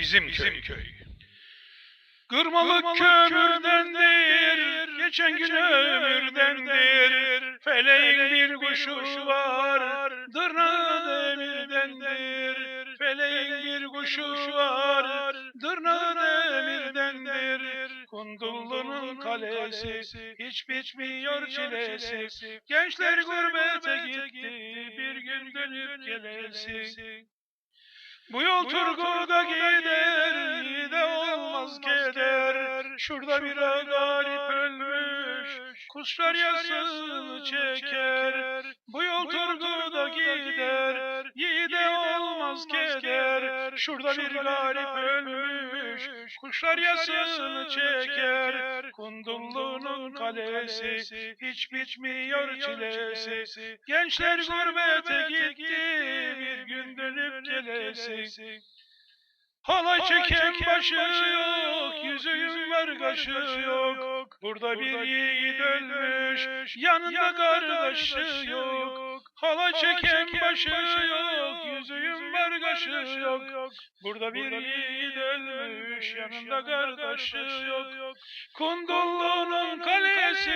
Bizim, köy. köy. Kırmalık kömürdendir, geçen gün ömürdendir. Feleğin bir kuşu var, dırnağı demirdendir. Feleğin bir kuşu var, dırnağı demirdendir. Kundullu'nun kalesi, hiç bitmiyor çilesi. Gençler gurbete gitti, bir gün dönüp gelesi. Bu yol Turgut'a gider, iyi de olmaz keder. Şurada bir ağa garip ölmüş, kuşlar yasını çeker. Bu yol Turgut'a gider, keder. Şurada bir garip ölmüş, kuşlar yasını çeker. Kundullu'nun kalesi, hiç bitmiyor çilesi. Gençler gurbete gitti, bir gün dönüp gelesi. Halay çeken başı yok, yüzüğün var kaşı yok. Burada bir yiğit ölmüş, yanında kardeşi yok. Halay çeken başı yok, yüzüğün var kaşı yok. Burada bir yiğit ölmüş, yanında kardeşi yok. Kundullu'nun kalesi,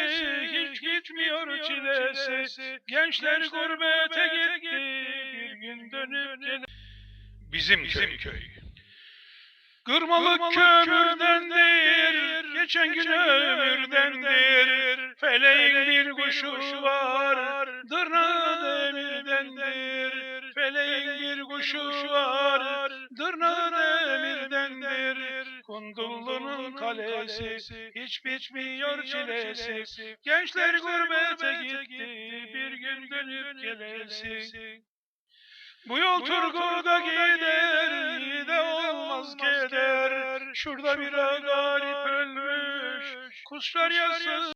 hiç gitmiyor çilesi. Gençler gurbete gitti, bir gün dönüp gelir. Bizim, köy. köy. Kırmalık kömürdendir, geçen gün ömürdendir. Feleğin bir kuşu var, kuşu var, dırnağı demirdendir. Kundullu'nun kalesi, hiç bitmiyor çilesi. Gençler gurbete gitti, bir gün dönüp gelesi. Bu yol Turgut'a gider, de olmaz keder. Şurada bir garip ölmüş, kuşlar yasın.